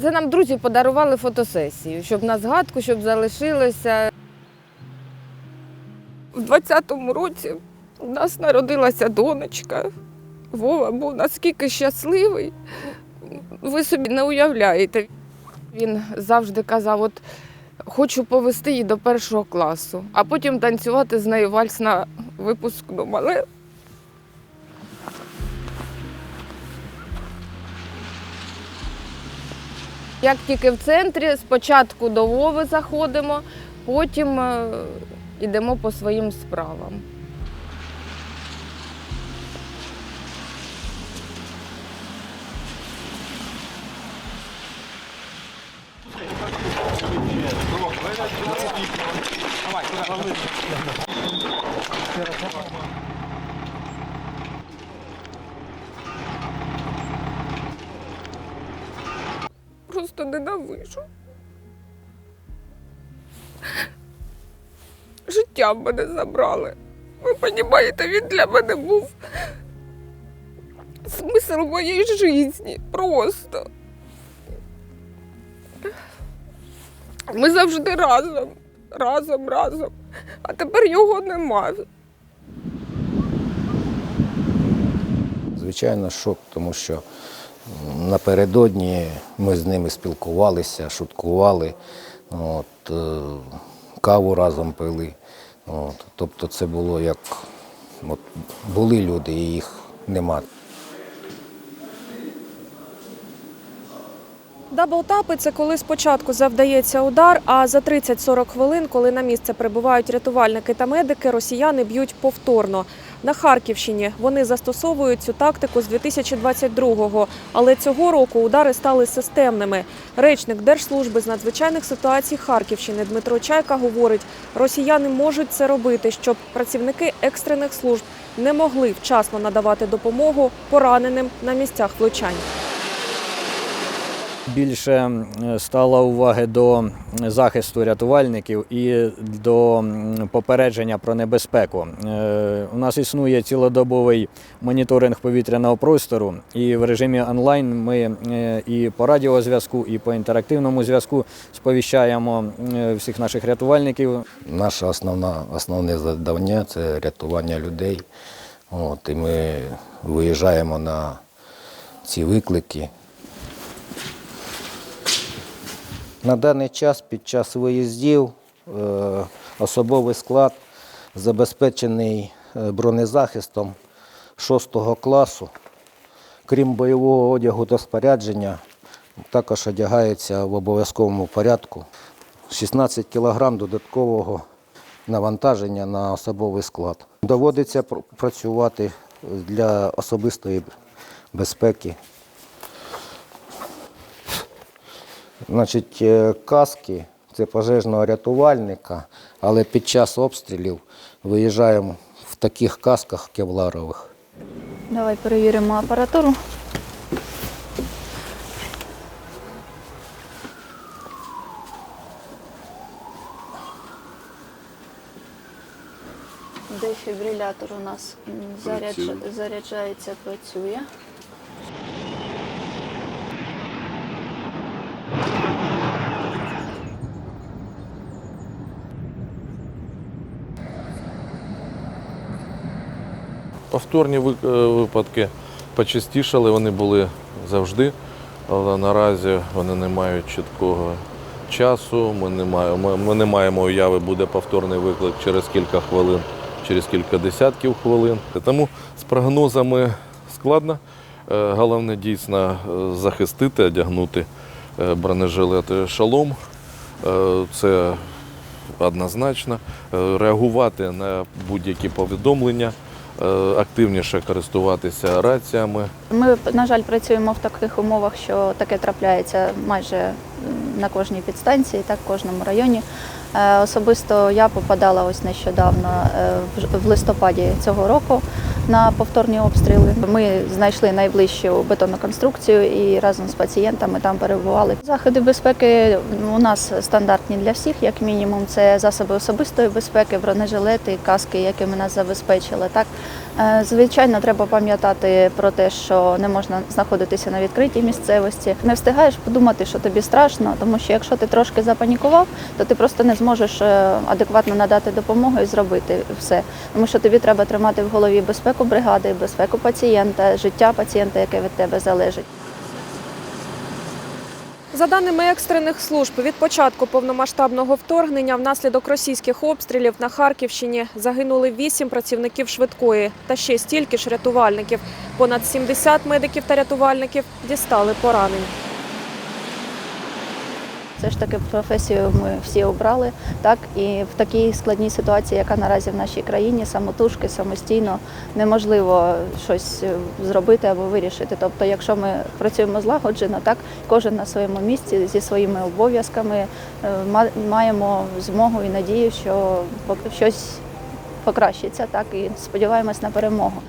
Це нам друзі подарували фотосесію, щоб на згадку, щоб залишилося. У 20-му році у нас народилася донечка. Вова був наскільки щасливий, ви собі не уявляєте. Він завжди казав: от хочу повести її до першого класу, а потім танцювати з нею вальс на випускному. Але Як тільки в центрі, спочатку до Вови заходимо, потім е, йдемо по своїм справам. Просто ненавижу. Життя в мене забрали. Ви розумієте, він для мене був смисл моєї житті. Просто. Ми завжди разом, разом, разом. А тепер його нема. Звичайно, шок, тому що напередодні ми з ними спілкувалися, шуткували, от, е, каву разом пили. От, тобто це було як от, були люди, і їх нема. Даблтапи це коли спочатку завдається удар, а за 30-40 хвилин, коли на місце прибувають рятувальники та медики, росіяни б'ють повторно. На Харківщині вони застосовують цю тактику з 2022-го, але цього року удари стали системними. Речник Держслужби з надзвичайних ситуацій Харківщини Дмитро Чайка говорить, росіяни можуть це робити, щоб працівники екстрених служб не могли вчасно надавати допомогу пораненим на місцях влучань. Більше м, стало уваги до захисту рятувальників і до попередження про небезпеку. Е, У нас існує цілодобовий моніторинг повітряного простору, і в режимі онлайн ми е, і по радіозв'язку, і по інтерактивному зв'язку сповіщаємо всіх наших рятувальників Наше основна, основне завдання це рятування людей. От, і ми виїжджаємо на ці виклики. На даний час під час виїздів е, особовий склад забезпечений е, бронезахистом 6 класу. Крім бойового одягу та спорядження, також одягається в обов'язковому порядку 16 кг додаткового навантаження на особовий склад. Доводиться пр- працювати для особистої безпеки. Значить, е, каски це пожежного рятувальника, але під час обстрілів виїжджаємо в таких касках кевларових. Давай перевіримо апаратуру. Дефібрилятор у нас заряджається, працює. Повторні е, випадки почастішали, вони були завжди, але наразі вони не мають чіткого часу. Ми не маємо, ми, не маємо уяви, буде повторний виклик через кілька хвилин, через кілька десятків хвилин. Тому з прогнозами складно. Е, Головне дійсно е, захистити, одягнути е, бронежилет шалом. Це однозначно. Реагувати на будь-які повідомлення, активніше користуватися раціями. Ми, на жаль, працюємо в таких умовах, що таке трапляється майже на кожній підстанції, так в кожному районі. Е, Особисто я попадала ось нещодавно е, в листопаді цього року на повторні обстріли. Ми знайшли найближчу бетонну конструкцію і разом з пацієнтами там перебували. Заходи безпеки у нас стандартні для всіх, як мінімум. Це засоби особистої безпеки, бронежилети, каски, якими нас забезпечили. Так, Е, звичайно, треба пам'ятати про те, що не можна знаходитися на відкритій місцевості. Не встигаєш подумати, що тобі страшно, тому що якщо ти трошки запанікував, то ти просто не зможеш е, адекватно надати допомогу і зробити все. Тому що тобі треба тримати в голові безпеку бригади, безпеку пацієнта, життя пацієнта, яке від тебе залежить. За даними екстрених служб, від початку повномасштабного вторгнення внаслідок російських обстрілів на Харківщині загинули 8 працівників швидкої та ще стільки ж рятувальників. Понад 70 медиків та рятувальників дістали поранень. Це ж таки професію ми всі обрали, так і в такій складній ситуації, яка наразі в нашій країні, самотужки, самостійно неможливо щось е, зробити або вирішити. Тобто, якщо ми працюємо злагоджено, так кожен на своєму місці зі своїми обов'язками е, маємо змогу і надію, що щось покращиться, так і сподіваємось на перемогу.